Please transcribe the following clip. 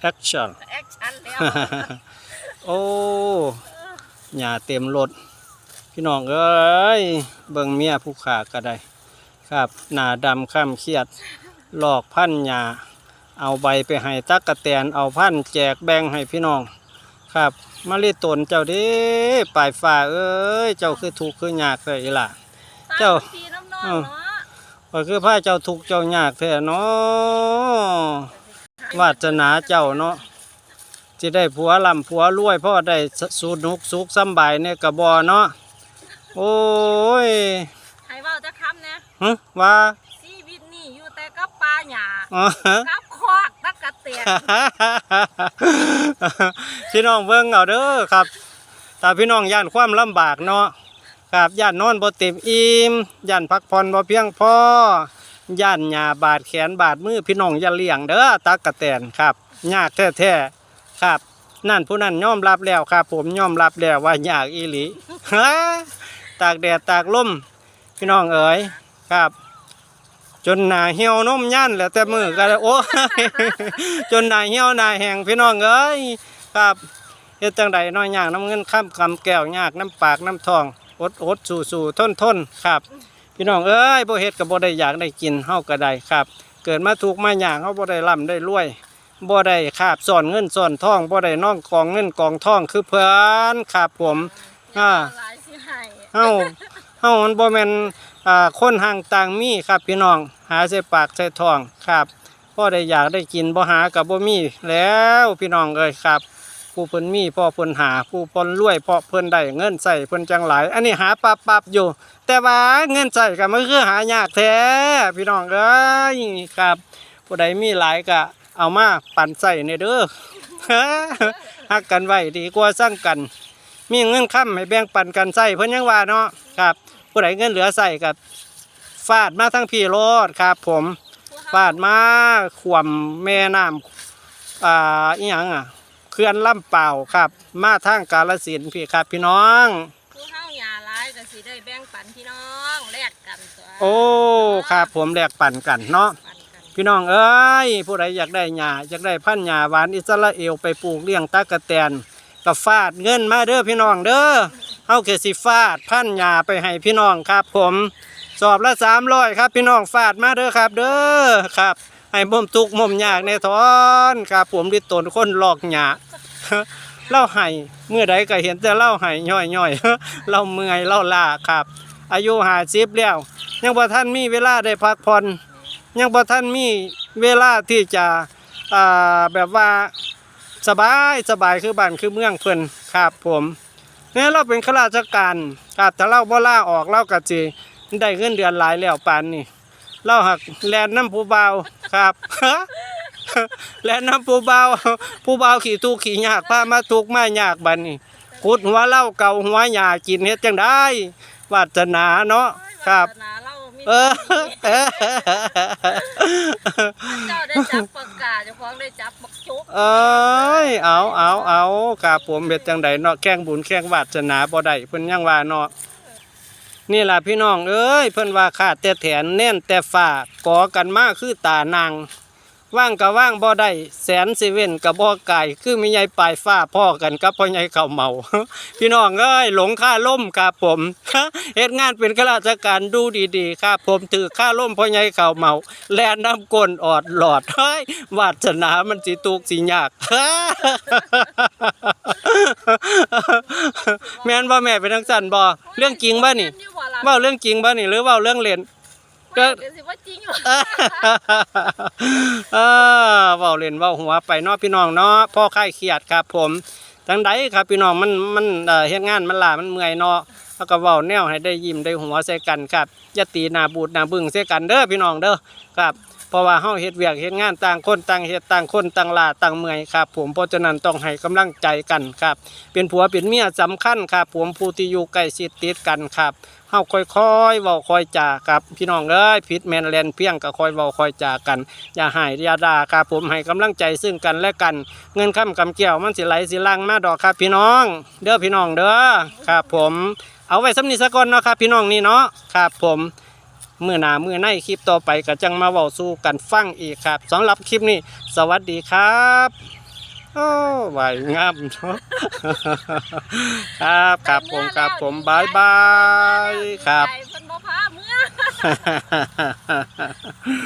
แอคชั่นแอคชั่นแล้ว โอ้หญ้าเต็มรถ พี่น้องเอ้ยเบิ่งเมียผู้ขาก็ได้ ครับ หน้าดำข้ามเครียด หลอกพันหญ้าเอาใบไปให้ตักกะแตนเอาพันแจกแบ่งให้พี่น้อง ครับมาเลีตนเจ้าเด้ปลายฟ้าเอ้ย เจ้าคือถูกข์คือยากเลยอีหล่ะ เจ้า ตมพี่น้ำนองเอ้าเนาะ ก็คือพาเจ้าทุกข์เจ้ายากแท้เนาะ วาสนาเจ้าเนาะจะได้ผัวลำผัวรวยพ่อได้สูนุกสุขสำบายเนี่ยกระบอเนาะโอ้ยให้เว้าจะคำเนี่ยฮะว่าชีวิตนี่อยู่แต่กับปลาหยาอ๋อกับคอกตักกะเตียนพี่น้องเบิ่งเอาเด้อครับถ้าพี่น้องย่านความลำบากเนาะครับย่านนอนบ่เต็มอิ่มย่านพักผ่อนบ่เพียงพอ ย่านหญ้าบาดแขนบาดมือพี่น้องอย่าเลี้ยงเด้อตักกะแตนครับยากแท้ๆครับ นั่นผู้นั้นยอมรับแล้วครับ ผมยอมรับแล้วว่ายากอีหลีตากแดดตากลมพี่น้องเอ๋ยครับ จนหนาเหี่ยวนมยันแล้วแต่มือก็ได้โอ้จนหนาเหี่ยวหนาแห้งพี่น้องเอ้ยครับเฮ็ดจังใดน้อยยากน้ำเงินข้ามคำแก้วยากน้ำปากน้ำทองอดอดสู่สู่ทนทนครับ พี่น้องเอ้ยบ่เฮ็ดก็บ่ได้อยากได้กินเฮาก็ได้ครับ เกิดมาถูกข์มายากเฮาบ่ได้ร่ำได้รวยบ่ได้คาบซ่อนเงินซ่อนทองบ่ได้น้องกองเงินกองทองคือเพิ่นครับผมอ่าหลายสิให้เฮาเฮามันบ่แม่นอ่าคนห่างต่างมีครับพี่น้องหาใส่ปากใส่ท้องครับพ่อได้อยากได้กินบ่หากับบ่มีแล้วพี่น้องเอ้ยครับ ผู้เพิ่นมีพ่อเพิ่นหาผู้เพิ่นรวยเพราะเพิ่นได้เงินใส่เพิ่นจังหลาย อันนี้หาปับปับอยู่ แต่ว่าเงินใส่ก็มันคือหายากแท้พี่น้องเอ้ยครับ ผู้ใดมีหลายก็เอามาปั่นใส่ในเด้อฮักกันไว้ดีกว่าสร้างกัน มีเงินค้ำให้แบ่งปันกันใส่เพิ่นยังว่าเนาะครับ ผู้ใดเงินเหลือใส่กับฟาดมาทั้งพี่โรดครับ ผมฟาดมาขวมแม่น้ำอ่าอีหยังอะ ขื่อนลำเปล่าครับ มาทางกาลสินธุ์พี่ครับ พี่น้อง ผู้เฮาหยาหลายก็สิได้แบ่งปันพี่น้องแลกกันตัวโอ้ครับผมแลกปั่นกันเนาะ ปันกันพี่น้องเอ้ยผู้ใดอยากได้หญ้าอยากได้พันธุ์หญ้าหวานอิสราเอลไปปลูกเลี้ยงตะกะแตนก็ฟาดเงินมาเด้อพี่น้องเด้อเฮาเกสิฟาดพันธุ์หญ้าไปให้พี่น้องครับ ผมสอบละ300ครับ พี่น้องฟาดมาเด้อครับ เด้อครับ ให้มุมทุกข์มุมยากในทอนครับ ผมดิตนคนหลอกหญ้า เล่าให้เมื่อใดก็เห็นแต่เล่าให้ย่อยๆเล่าเมื่อยเล่าลาครับ อายุ50แล้ว ยังบ่ทันมีเวลาได้พักผ่อนยังบ่ท่านมีเวลาที่จะอ่าแบบว่าสบายสบายคือบ้านคือเมืองเพิ่นครับผมเนี่ยเราเป็นข้าราชการครับถ้าเราบ่ล่าออกเราก็สิได้เงินเดือนหลายแล้วปานนี้เราหักแลนน้ำผู้เบาครับ แลนน้ำผู้เบาวผู้เบาวขี่ทุกข์ขี่ยากพามาทุกข์มายากบัดนี้ขุดหัวเหล้าเก่าหัวหญ้ากินเฮ็ดจังได้วาสนาเนาะครับวาสนาเรามีเออเออเจ้าได้จับปากกาเจ้าของได้จับบักจุกเอ้ยเอาเอาเอากับผมเบ็ดจังใดเนาะแข่งบุญแข่งวาสนาบ่ได้เพิ่นยังว่าเนาะนี่ล่ะพี่น้องเอ้ยเพิ่นว่าขาดแต่แถนแน่นแต่ฝากก่อกันมาคือตานาง ว่างก็ว่างบ่ได้แสนสิเว้นก็บ่ไก่คือมีใหญ่ปลายฟ้าพ่อกันกับพ่อใหญ่เข้าวเมา พี่น้องเอ้ยหลงค่าล่มครับผมเฮ็ดงานเป็นข้าราชการดูดีๆครับผมถือค่าล่มพ่อใหญ่เข้าวเมา แลน้ำก้นออดหลอดเฮ้ยวาสนามันสิตุกสิยากแม่นบ่แม่เป็นจังซั่นบ่เรื่องจริงบ่นี่เอยู่บ่ล่ะเว้าเรื่องจริงบ่นี่หรือเว้าเรื่องเล่น ไม่เดี๋ยวสิว่าจริงอยู่เออเว้าเล่นเว้าหัวไปเนาะพี่น้องเนาะพ่อค่ายเครียดครับ ผมจังใดครับพี่น้องมันมันเอ่อเฮ็ดงานมันล้ามันเมื่อยเนาะแล้วก็เว้าแนวให้ได้ยิ้มได้หัวใส่กันครับอย่าตีหน้าบูดหน้าบึ้งใส่กันเด้อพี่น้องเด้อครับ เพราะว่าเฮาเฮ็ดเวียกเฮ็ดงานต่างคนต่างเฮ็ดต่างคนต่างลาต่างเมื่อยครับ ผมเพราะฉะนั้นต้องให้กำลังใจกันครับ เป็นผัวเป็นเมียสำคัญครับ ผมผู้ที่อยู่ใกล้ชิดติดกันครับเฮาค่อยๆเว้าค่อยจาครับพี่น้องเอ้ยผิดแมนแลนเพียงก็ค่อยเว้าค่อยจากัน อย่าหายอย่าด่าครับผมให้กำลังใจซึ่งกันและกัน เงินค้ำกำเกี่ยวมันสิไหลสิลังมาดอกครับ พี่น้อง เด้อพี่น้องเด้อครับ ผมเอาไว้สำนีสะก่อนเนาะครับ พี่น้องนี่เนาะครับผม เมื่อนาเมื่อในคลิปต่อไปก็จังมาเว้าสู้กันฟังอีกครับสำหรับคลิปนี้ สวัสดีครับโอ้ไหวงามเนาะครับครับผมครับผมบายบายครับ